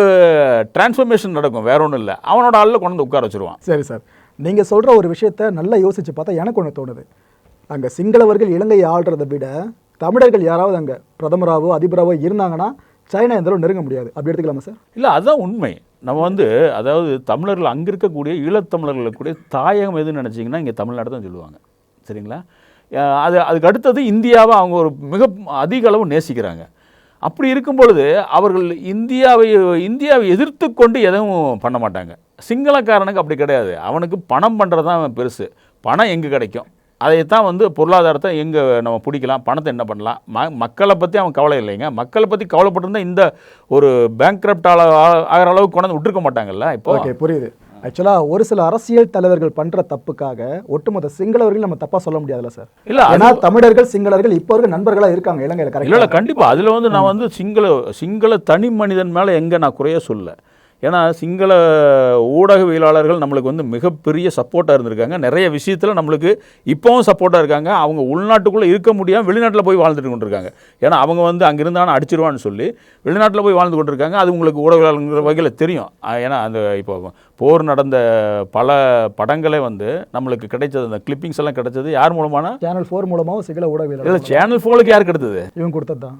டிரான்ஸ்ஃபர்மேஷன் நடக்கும். வேற ஒன்றும் இல்லை. அவனோட ஆளில் கொண்டு வந்து உட்கார வச்சிருவான். சரி சார். நீங்க சொல்ற ஒரு விஷயத்த நல்லா யோசிச்சு பார்த்தா எனக்கு ஒன்று தோணுது. அங்கே சிங்களவர்கள் இலங்கையை ஆள்றதை விட தமிழர்கள் யாராவது அங்கே பிரதமராவோ அதிபராகவோ இருந்தாங்கன்னா சைனா எந்தளவு நெருங்க முடியாது. அப்படி எடுத்துக்கலாமா சார்? இல்லை அதுதான் உண்மை. நம்ம வந்து அதாவது தமிழர்கள் அங்கே இருக்கக்கூடிய ஈழத்தமிழர்கள் கூடிய தாயகம் எதுன்னு நினச்சிங்கன்னா இங்கே தமிழ்நாடு தான் சொல்லுவாங்க. சரிங்களா? அது அதுக்கு அடுத்தது இந்தியாவை அவங்க ஒரு மிக அதிக அளவு நேசிக்கிறாங்க. அப்படி இருக்கும் பொழுது அவர்கள் இந்தியாவை இந்தியாவை எதிர்த்து கொண்டு எதுவும் பண்ண மாட்டாங்க. சிங்களக்காரனுக்கு அப்படி கிடையாது. அவனுக்கு பணம் பண்ணுறது தான் பெருசு. பணம் எங்கே கிடைக்கும்? அதைத்தான் வந்து பொருளாதாரத்தை எங்கே நம்ம பிடிக்கலாம் பணத்தை என்ன பண்ணலாம்? ம மக்களை பற்றி அவன் கவலை இல்லைங்க. மக்களை பற்றி கவலைப்பட்டிருந்தா இந்த ஒரு பேங்க்ரப்ட் ஆகிற அளவுக்கு கொண்டாந்து விட்டுருக்க மாட்டாங்கல்ல இப்போ? ஓகே புரியுது. ஆக்சுவலா ஒரு சில அரசியல் தலைவர்கள் பண்ற தப்புக்காக ஒட்டுமொத்த சிங்களவர்கள் நம்ம தப்பா சொல்ல முடியாதுல்ல சார் இல்ல ஏன்னா தமிழர்கள் சிங்களர்கள் இப்போ வரைக்கும் நண்பர்களா இருக்காங்க இலங்கையில கரெக்ட் இல்லை கண்டிப்பாக அதில் வந்து நான் வந்து சிங்கள சிங்கள தனி மனிதன் மேலே எங்கே நான் குறைய சொல்ல? ஏன்னா சிங்கள ஊடகவியலாளர்கள் நம்மளுக்கு வந்து மிகப்பெரிய சப்போர்ட்டாக இருந்திருக்காங்க. நிறைய விஷயத்தில் நம்மளுக்கு இப்போவும் சப்போர்ட்டாக இருக்காங்க. அவங்க உள்நாட்டுக்குள்ளே இருக்க முடியாமல் வெளிநாட்டில் போய் வாழ்ந்துட்டு கொண்டிருக்காங்க. ஏன்னா அவங்க வந்து அங்கே அடிச்சிருவான்னு சொல்லி வெளிநாட்டில் போய் வாழ்ந்து கொண்டிருக்காங்க. அது உங்களுக்கு ஊடகவியலாளர் வகையில் தெரியும். ஏன்னா அந்த இப்போ போர் நடந்த பல படங்களே வந்து நம்மளுக்கு கிடைச்சது அந்த கிளிப்பிங்ஸ் எல்லாம் கிடைச்சது யார் மூலமான? சேனல் ஃபோர் மூலமாவும் சிங்கள இல்லை ஊடகவியலாளர் சேனல் ஃபோனுக்கு யார் கிடைத்தது? இவங்க கொடுத்தது தான்.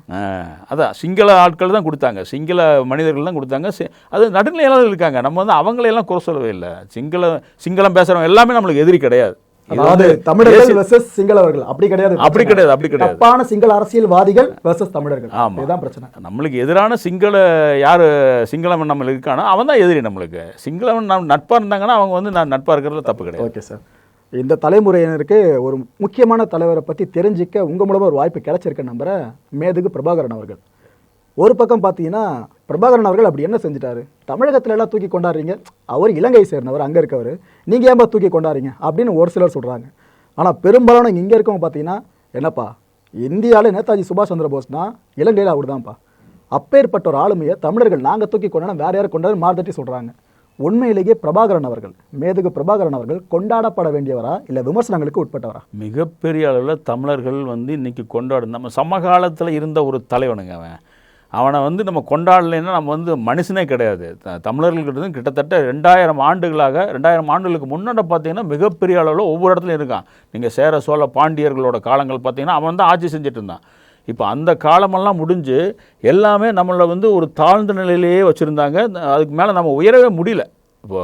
அதான் சிங்கள ஆட்கள் தான் கொடுத்தாங்க. சிங்கள மனிதர்கள் தான் கொடுத்தாங்க. அது நடுநிலையாளர்கள் இருக்காங்க. நம்ம வந்து அவங்களையெல்லாம் குறை சொல்லவே இல்லை. சிங்கள சிங்களம் பேசுகிறவங்க எல்லாமே நம்மளுக்கு எதிரி கிடையாது. அதாவது தமிழர்கள் வெர்சஸ் சிங்களவர்கள் அப்படி கிடையாது. அப்படி. கிடையாது அப்படி கிடையாது. தப்பான சிங்கள அரசியல்வாதிகள் வெர்சஸ் தமிழர்கள். ஆமா. இதுதான் பிரச்சனை. நம்மளுக்கு எதிரான சிங்கள யார் சிங்களவன் நம்மளுக்கு இருக்கானோ அவன் தான் எதிரி நம்மளுக்கு. சிங்களவன் நம்ம நட்பாக இருந்தாங்கன்னா அவங்க வந்து நான் நட்பாக இருக்கிறதுல தப்பு கிடையாது. Okay sir. இந்த தலைமுறையினருக்கு ஒரு முக்கியமான தலைவரை பத்தி தெரிஞ்சிக்க உங்க மூலமா ஒரு வாய்ப்பு கிடைச்சிருக்க நம்புற மேதுகு பிரபாகரன் அவர்கள். ஒரு பக்கம் பார்த்தீங்கன்னா பிரபாகரன் அவர்கள் அப்படி என்ன செஞ்சிட்டாரு? தமிழகத்துல எல்லாம் தூக்கி கொண்டாடுறீங்க. அவர் இலங்கை சேர்ந்தவர் அங்கே இருக்கவர். நீங்கள் ஏன்பா தூக்கி கொண்டாடுறீங்க? அப்படின்னு ஒரு சிலர் சொல்கிறாங்க ஆனால் பெரும்பாலான இங்கே இருக்கவங்க பார்த்தீங்கன்னா என்னப்பா இந்தியாவில் நேதாஜி சுபாஷ் சந்திர போஸ்னா இலங்கையில் அவர் தான்ப்பா அப்பேற்பட்ட ஒரு ஆளுமையை தமிழர்கள் நாங்கள் தூக்கி கொண்டா வேற யாரை கொண்டாரு மாறுதட்டி சொல்கிறாங்க உண்மையிலேயே பிரபாகரன் அவர்கள் மேதுகு பிரபாகரன் அவர்கள் கொண்டாடப்பட வேண்டியவரா இல்லை விமர்சனங்களுக்கு உட்பட்டவரா? மிகப்பெரிய அளவில் தமிழர்கள் வந்து இன்னைக்கு கொண்டாடு நம்ம சமகாலத்தில் இருந்த ஒரு தலைவனுங்க அவன். அவனை வந்து நம்ம கொண்டாடலைன்னா நம்ம வந்து மனுஷனே கிடையாது. த- தமிழர்கள்கிட்ட கிட்டத்தட்ட ரெண்டாயிரம் ஆண்டுகளாக ரெண்டாயிரம் ஆண்டுகளுக்கு முன்னாடி பார்த்தீங்கன்னா மிகப்பெரிய அளவில் ஒவ்வொரு இடத்துலையும் இருக்கான். நீங்கள் சேர சோழ பாண்டியர்களோட காலங்கள் பார்த்தீங்கன்னா அவன் தான் ஆட்சி செஞ்சுட்டு இருந்தான். இப்போ அந்த காலமெல்லாம் முடிஞ்சு எல்லாமே நம்மளை வந்து ஒரு தாழ்ந்த நிலையிலேயே வச்சுருந்தாங்க. அதுக்கு மேலே நம்ம உயரவே முடியல. இப்போ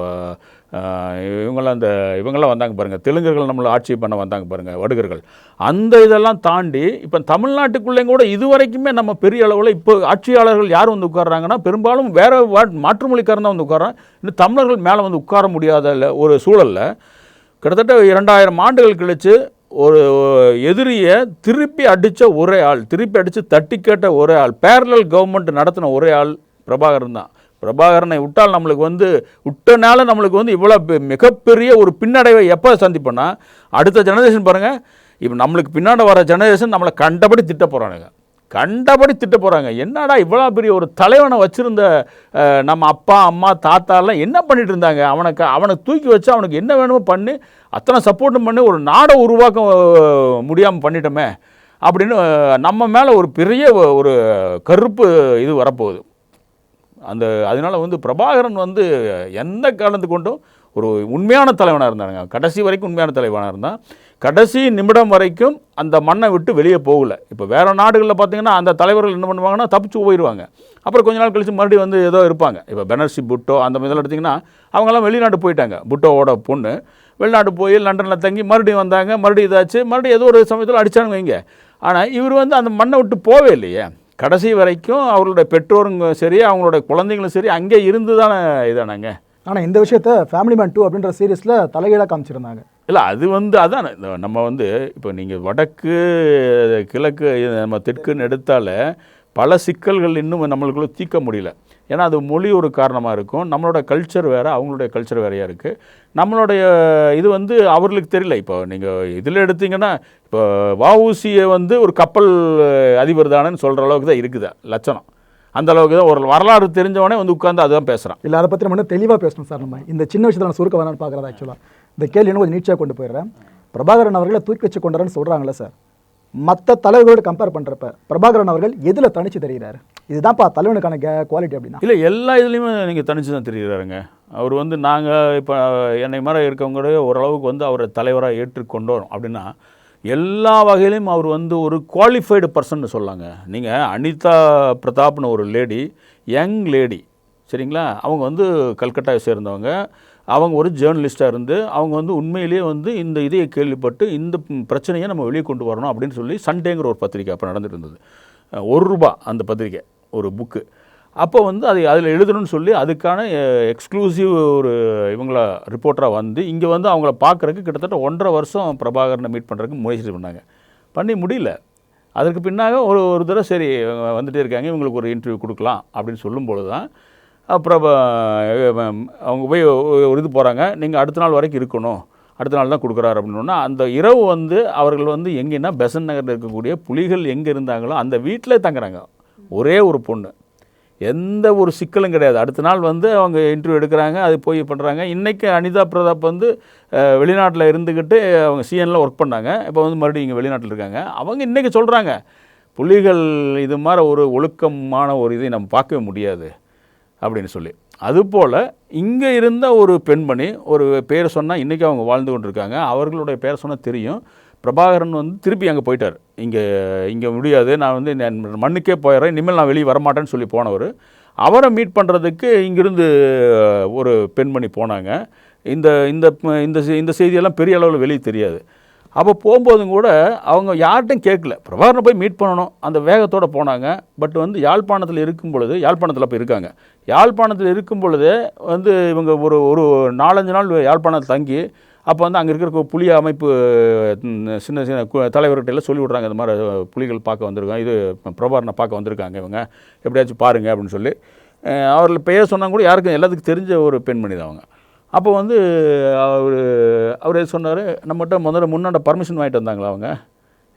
ஆஹ், இவங்கெல்லாம் அந்த இவங்கெல்லாம் வந்தாங்க பாருங்கள் தெலுங்குகள் நம்மளை ஆட்சி பண்ண வந்தாங்க பாருங்கள் வடுகர்கள். அந்த இதெல்லாம் தாண்டி இப்போ தமிழ்நாட்டுக்குள்ளேயும் கூட இது வரைக்குமே நம்ம பெரிய அளவில் இப்போ ஆட்சியாளர்கள் யார் வந்து உட்கார்றாங்கன்னா பெரும்பாலும் வேறு வா- மொழிக்காரன் தான் வந்து உட்கார்றான். இன்னும் தமிழர்கள் மேலே வந்து உட்கார முடியாத ஒரு சூழலில். கிட்டத்தட்ட இரண்டாயிரம் ஆண்டுகள் கழித்து ஒரு எதிரியை திருப்பி அடித்த ஒரே ஆள் திருப்பி அடித்து தட்டி கேட்ட ஒரே ஆள் பேரலல் கவர்மெண்ட் நடத்தின ஒரே ஆள் பிரபாகரன் தான். பிரபாகரனை விட்டால் நம்மளுக்கு வந்து விட்டனால நம்மளுக்கு வந்து இவ்வளோ பெ- மிகப்பெரிய ஒரு பின்னடைவை எப்போ சந்திப்போன்னா அடுத்த ஜெனரேஷன் பாருங்கள் இப்போ நம்மளுக்கு பின்னாடி வர ஜெனரேஷன் நம்மளை கண்டபடி திட்ட போகிறானுங்க கண்டபடி திட்ட போகிறாங்க என்னடா இவ்வளோ பெரிய ஒரு தலைவனை வச்சுருந்த நம்ம அப்பா அம்மா தாத்தாலாம் என்ன பண்ணிட்டு இருந்தாங்க? அவனுக்கு அவனை தூக்கி வச்சு அவனுக்கு என்ன வேணுமோ பண்ணி அத்தனை சப்போர்ட்டும் பண்ணி ஒரு நாடை உருவாக்க முடியாமல் பண்ணிட்டோமே அப்படின்னு நம்ம மேலே ஒரு பெரிய ஒரு கருப்பு இது வரப்போகுது. அந்த அதனால வந்து பிரபாகரன் வந்து எந்த காலத்து கொண்டும் ஒரு உண்மையான தலைவனாக இருந்தாருங்க. கடைசி வரைக்கும் உண்மையான தலைவனாக இருந்தான். கடைசி நிமிடம் வரைக்கும் அந்த மண்ணை விட்டு வெளியே போகலை. இப்போ வேறு நாடுகளில் பார்த்தீங்கன்னா அந்த தலைவர்கள் என்ன பண்ணுவாங்கன்னா தப்பிச்சு போயிடுவாங்க அப்புறம் கொஞ்ச நாள் கழித்து மறுபடியும் வந்து ஏதோ இருப்பாங்க. இப்போ பெனர்சி புட்டோ அந்த மாதிரிலாம் எடுத்திங்கன்னா அவங்கெல்லாம் வெளிநாட்டு போயிட்டாங்க. புட்டோவோட பொண்ணு. வெளிநாட்டு போய் லண்டனில் தங்கி மறுபடியும் வந்தாங்க. மறுபடியும் இதாச்சு. மறுபடியும் ஏதோ ஒரு சமயத்தில் அடித்தான்னு வைங்க ஆனால் இவர் வந்து அந்த மண்ணை விட்டு போவே இல்லையே. கடைசி வரைக்கும் அவர்களுடைய பெற்றோருங்க சரி அவங்களோட குழந்தைங்களும் சரி அங்கே இருந்து தானே இதானாங்க? ஆனால் இந்த விஷயத்த ஃபேமிலி மேன் டூ அப்படின்ற சீரிஸில் தலைகீழாக காமிச்சிருந்தாங்க. இல்லை அது வந்து அதான் நம்ம வந்து இப்போ நீங்கள் வடக்கு கிழக்கு நம்ம தெற்குன்னு எடுத்தாலே பல சிக்கல்கள் இன்னும் நம்மளுக்குள்ள தீர்க்க முடியல. ஏன்னா அது மொழி ஒரு காரணமாக இருக்கும். நம்மளோட கல்ச்சர் வேறு அவங்களுடைய கல்ச்சர் வேறையாக இருக்குது நம்மளுடைய இது வந்து அவர்களுக்கு தெரியல. இப்போ நீங்கள் இதில் எடுத்தீங்கன்னா இப்போ வஉசியை வந்து ஒரு கப்பல் அதிபர் தானேன்னு சொல்கிற அளவுக்கு தான் இருக்குது. லட்சணம். அந்த அளவுக்கு தான் ஒரு வரலாறு தெரிஞ்சவனே வந்து உட்காந்து அதுதான் பேசுகிறான் இல்லை அதை பற்றி நம்ம தெளிவாக பேசணும் சார் நம்ம. இந்த சின்ன விஷயத்தில் நான் சுருக்க வேணாம்னு பார்க்குறது ஆக்சுவலாக இந்த கேள்வி இன்னும் கொஞ்சம் நீச்சாக கொண்டு போயிடுறேன். பிரபாகரன் அவர்களை தூக்கி வச்சு கொண்டாருன்னு சொல்கிறாங்களே சார். மற்ற தலைவர்களோட கம்பேர் பண்ணுறப்ப பிரபாகரன் அவர்கள் எதில் தனிச்சு தெரிகிறாரு இதுதான்ப்பா தலைவனுக்கான குவாலிட்டி அப்படின்னா. இல்லை எல்லா இதுலேயுமே நீங்கள் தனிச்சு தான் தெரிகிறாருங்க அவர் வந்து நாங்கள் இப்போ என்னை மாதிரி இருக்கவங்களே ஓரளவுக்கு வந்து அவரை தலைவராக ஏற்றுக்கொண்டோம் அப்படின்னா எல்லா வகையிலையும் அவர் வந்து ஒரு குவாலிஃபைடு பர்சன் சொல்லாங்க. நீங்கள் அனிதா பிரதாப்னு ஒரு லேடி யங் லேடி சரிங்களா? அவங்க வந்து கல்கட்டாவை சேர்ந்தவங்க. அவங்க ஒரு ஜேர்னலிஸ்ட்டாக இருந்து அவங்க வந்து உண்மையிலேயே வந்து இந்த இதையை கேள்விப்பட்டு இந்த பிரச்சனையை நம்ம வெளியே கொண்டு வரணும் அப்படின்னு சொல்லி சண்டேங்கிற ஒரு பத்திரிக்கை அப்போ நடந்துட்டு இருந்தது ஒரு ரூபா அந்த பத்திரிக்கை ஒரு புக்கு அப்போ வந்து அதை அதில் எழுதணும்னு சொல்லி அதுக்கான எக்ஸ்க்ளூசிவ் ஒரு இவங்கள ரிப்போர்ட்டராக வந்து இங்கே வந்து அவங்கள பார்க்குறக்கு கிட்டத்தட்ட ஒன்றரை வருஷம் பிரபாகரனை மீட் பண்ணுறதுக்கு முயற்சி பண்ணாங்க. பண்ணி முடியல. அதற்கு பின்னாக ஒரு ஒரு தடவை சரி வந்துகிட்டே இருக்காங்க இவங்களுக்கு ஒரு இன்டர்வியூ கொடுக்கலாம் அப்படின்னு சொல்லும்பொழுது தான் அப்புறம் அவங்க போய் ஒரு இது போகிறாங்க நீங்கள் அடுத்த நாள் வரைக்கும் இருக்கணும். அடுத்த நாள் தான் கொடுக்குறாரு அப்படின்னா அந்த இரவு வந்து அவர்கள் வந்து எங்கேன்னா பெசன் நகரில் இருக்கக்கூடிய புலிகள் எங்கே இருந்தாங்களோ அந்த வீட்டில் தங்குறாங்க. ஒரே ஒரு பொண்ணு. எந்த ஒரு சிக்கலும் கிடையாது. அடுத்த நாள் வந்து அவங்க இன்டர்வியூ எடுக்கிறாங்க அது போய் பண்ணுறாங்க இன்றைக்கி அனிதா பிரதாப் வந்து வெளிநாட்டில் இருந்துக்கிட்டு அவங்க சிஎனில் ஒர்க் பண்ணாங்க. இப்போ வந்து மறுபடியும் இங்கே வெளிநாட்டில் இருக்காங்க. அவங்க இன்றைக்கி சொல்கிறாங்க புலிகள் இது மாதிரி ஒரு ஒழுக்கமான ஒரு இதை நம்ம பார்க்கவே முடியாது. அப்படின்னு சொல்லி. அதுபோல் இங்கே இருந்த ஒரு பெண்மணி ஒரு பேர் சொன்னால் இன்றைக்கி அவங்க வாழ்ந்து கொண்டிருக்காங்க. அவர்களுடைய பேர் சொன்னால் தெரியும். பிரபாகரன் வந்து திருப்பி அங்கே போயிட்டார். இங்கே இங்கே முடியாது. நான் வந்து நான் மண்ணுக்கே போயிடுறேன். இனிமேல் நான் வெளியே வரமாட்டேன்னு சொல்லி போனவர். அவரை மீட் பண்ணுறதுக்கு இங்கிருந்து ஒரு பெண்மணி போனாங்க. இந்த இந்த இந்த இந்த செய்தியெல்லாம் பெரிய அளவில் வெளியே தெரியாது. அப்போ போகும்போதும் கூட அவங்க யார்கிட்டையும் கேட்கல. பிரபாகரனை போய் மீட் பண்ணணும். அந்த வேகத்தோடு போனாங்க. பட் வந்து யாழ்ப்பாணத்தில் இருக்கும் பொழுது யாழ்ப்பாணத்தில் அப்போ இருக்காங்க. யாழ்ப்பாணத்தில் இருக்கும் பொழுது வந்து இவங்க ஒரு ஒரு நாலஞ்சு நாள் யாழ்ப்பாணத்தில் தங்கி அப்போ வந்து அங்கே இருக்கிற புலி அமைப்பு சின்ன சின்ன தலைவர்கிட்ட எல்லாம் சொல்லி விட்றாங்க. இந்த மாதிரி புலிகள் பார்க்க வந்திருக்காங்க. இது பிரபாகரனை பார்க்க வந்திருக்காங்க இவங்க. எப்படியாச்சும் பாருங்கள் அப்படின்னு சொல்லி அவர்கள் பெயர் சொன்னாங்க கூட யாருக்கும் எல்லாத்துக்கும் தெரிஞ்ச ஒரு பெண்மணி தான் அவங்க. அப்போ வந்து அவர் அவர் சொன்னார்? நம்மகிட்ட முதல்ல முன்னாடி பர்மிஷன் வாங்கிட்டு வந்தாங்களா அவங்க?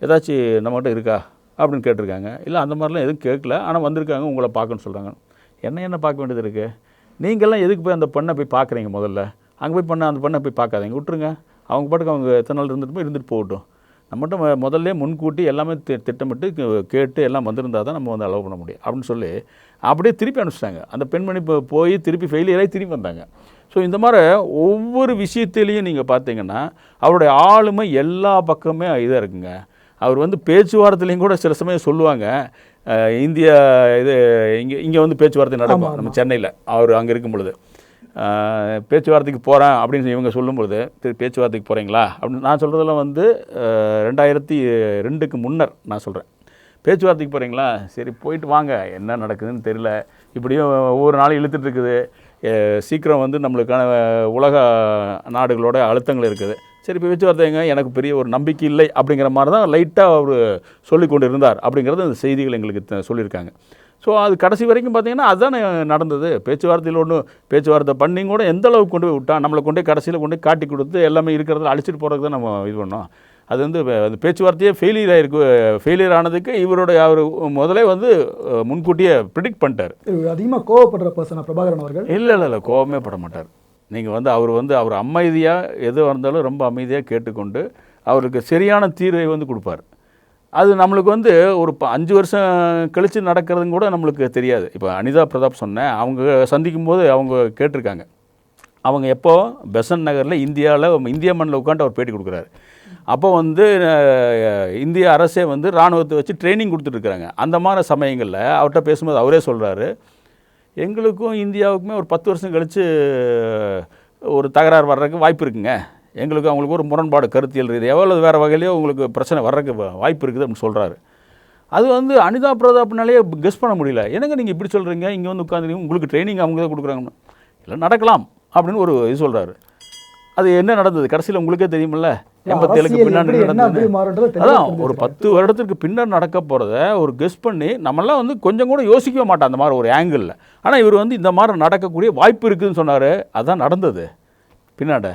ஏதாச்சும் நம்மகிட்ட இருக்கா? அப்படின்னு கேட்டிருக்காங்க. இல்லை அந்த மாதிரிலாம் எதுவும் கேட்கல. ஆனால் வந்திருக்காங்க உங்களை பார்க்கணும்னு சொல்கிறாங்க என்ன என்ன பார்க்க வேண்டியது இருக்குது நீங்கள்லாம் எதுக்கு போய் அந்த பெண்ணை போய் பார்க்குறீங்க முதல்ல? அங்கே போய் பண்ண அந்த பெண்ணை போய் பார்க்காதீங்க. விட்டுருங்க. அவங்க பாட்டுக்கு அவங்க எத்தனை நாள் இருந்துட்டு போய் இருந்துட்டு போகட்டும். நம்மகிட்ட முதல்ல முன்கூட்டி எல்லாமே தி- திட்டமிட்டு கேட்டு எல்லாம் வந்திருந்தா தான் நம்ம வந்து அலோவ் பண்ண முடியும். அப்படின்னு சொல்லி அப்படியே திருப்பி அனுப்பிச்சிட்டாங்க. அந்த பெண்மணி இப்போ போய் திருப்பி ஃபெயிலியராகி திருப்பி வந்தாங்க. ஸோ இந்த மாதிரி ஒவ்வொரு விஷயத்திலையும் நீங்கள் பார்த்தீங்கன்னா அவருடைய ஆளுமை எல்லா பக்கமே இதாக இருக்குங்க. அவர் வந்து பேச்சுவார்த்தையிலையும் கூட சில சமயம் சொல்லுவாங்க. இந்தியா இது இங்கே இங்கே வந்து பேச்சுவார்த்தை நடக்கும் நம்ம சென்னையில். அவர் அங்கே இருக்கும் பொழுது. பேச்சுவார்த்தைக்கு போகிறேன் அப்படின்னு இவங்க சொல்லும்பொழுது திரு பேச்சுவார்த்தைக்கு போகிறீங்களா அப்படின்னு நான் சொல்கிறதெல்லாம் வந்து ரெண்டாயிரத்தி ரெண்டுக்கு முன்னர் நான் சொல்கிறேன் பேச்சுவார்த்தைக்கு போகிறீங்களா சரி போயிட்டு வாங்க. என்ன நடக்குதுன்னு தெரியல. இப்படியும் ஒவ்வொரு நாளும் இழுத்துட்டு இருக்குது. சீக்கிரம் வந்து நம்மளுக்கான உலக நாடுகளோட அழுத்தங்கள் இருக்குது. சரி இப்போ பேச்சுவார்த்தைங்க எனக்கு பெரிய ஒரு நம்பிக்கை இல்லை அப்படிங்கிற மாதிரி தான் லைட்டாக அவர் சொல்லி கொண்டு இருந்தார் அப்படிங்கிறது அந்த செய்திகள் எங்களுக்கு த- சொல்லியிருக்காங்க. ஸோ அது கடைசி வரைக்கும் பார்த்தீங்கன்னா அதுதானே நடந்தது. பேச்சுவார்த்தையில் ஒன்று பேச்சுவார்த்தை பண்ணி கூட எந்த அளவுக்கு கொண்டு போய் விட்டான் நம்மளை கொண்டு கடைசியில் கொண்டு போய் காட்டி கொடுத்து எல்லாமே இருக்கிறத அழிச்சிட்டு போகிறதுக்கு தான் நம்ம இது பண்ணோம். அது வந்து அந்த பேச்சுவார்த்தையே ஃபெயிலியர் ஆயிருக்கு ஃபெயிலியர் ஆனதுக்கு இவருடைய அவர் முதலே வந்து முன்கூட்டியே ப்ரிடிக்ட் பண்ணிட்டார். அதிகமாக கோவப்படுற பர்சனா பிரபாகரன் அவர்கள்? இல்லை இல்லை இல்லை கோபமே பட மாட்டார். நீங்கள் வந்து அவர் வந்து அவர் அமைதியாக எது இருந்தாலும் ரொம்ப அமைதியாக கேட்டுக்கொண்டு அவருக்கு சரியான தீர்வை வந்து கொடுப்பார். அது நம்மளுக்கு வந்து ஒரு அஞ்சு வருஷம் கழித்து நடக்கிறதும் கூட நம்மளுக்கு தெரியாது. இப்போ அனிதா பிரதாப் சொன்னேன் அவங்க சந்திக்கும் போது அவங்க கேட்டிருக்காங்க. அவங்க எப்போ பெசன் நகரில் இந்தியாவில் இந்திய மண்ணில் உட்காந்து அவர் பேட்டி கொடுக்குறாரு. அப்போ வந்து இந்திய அரசே வந்து இராணுவத்தை வச்சு ட்ரைனிங் கொடுத்துட்ருக்குறாங்க அந்த மாதிரி சமயங்களில் அவர்கிட்ட பேசும்போது அவரே சொல்கிறாரு எங்களுக்கும் இந்தியாவுக்குமே ஒரு பத்து வருஷம் கழித்து ஒரு தகராறு வர்றதுக்கு வாய்ப்பு இருக்குங்க. எங்களுக்கு அவங்களுக்கு ஒரு முரண்பாடு கருத்தியல் ரீதியாவோ எவ்வளோ வேறு வகையிலேயோ உங்களுக்கு பிரச்சனை வர்றதுக்கு வாய்ப்பு இருக்குது அப்படின்னு சொல்கிறாரு அது வந்து அனிதா பிரதாப்னாலே கெஸ் பண்ண முடியல. என்னங்க நீங்கள் இப்படி சொல்கிறீங்க இங்கே வந்து உட்காந்துருக்கீங்க உங்களுக்கு ட்ரைனிங் அவங்க தான் கொடுக்குறாங்க இல்லை நடக்கலாம் அப்படின்னு ஒரு இது சொல்கிறாரு அது என்ன நடந்தது? கடைசியில் உங்களுக்கே தெரியுமில்ல? எண்பத்தேழுக்கு பின்னாடி அதான் ஒரு. பத்து வருடத்திற்கு பின்னர் நடக்க போகிறத ஒரு கெஸ் பண்ணி நம்மளாம் வந்து கொஞ்சம் கூட யோசிக்கவே மாட்டோம் அந்த மாதிரி ஒரு ஆங்கிளில் ஆனால் இவர் வந்து இந்த மாதிரி நடக்கக்கூடிய வாய்ப்பு இருக்குதுன்னு சொன்னார். அதான் நடந்தது. பின்னாட?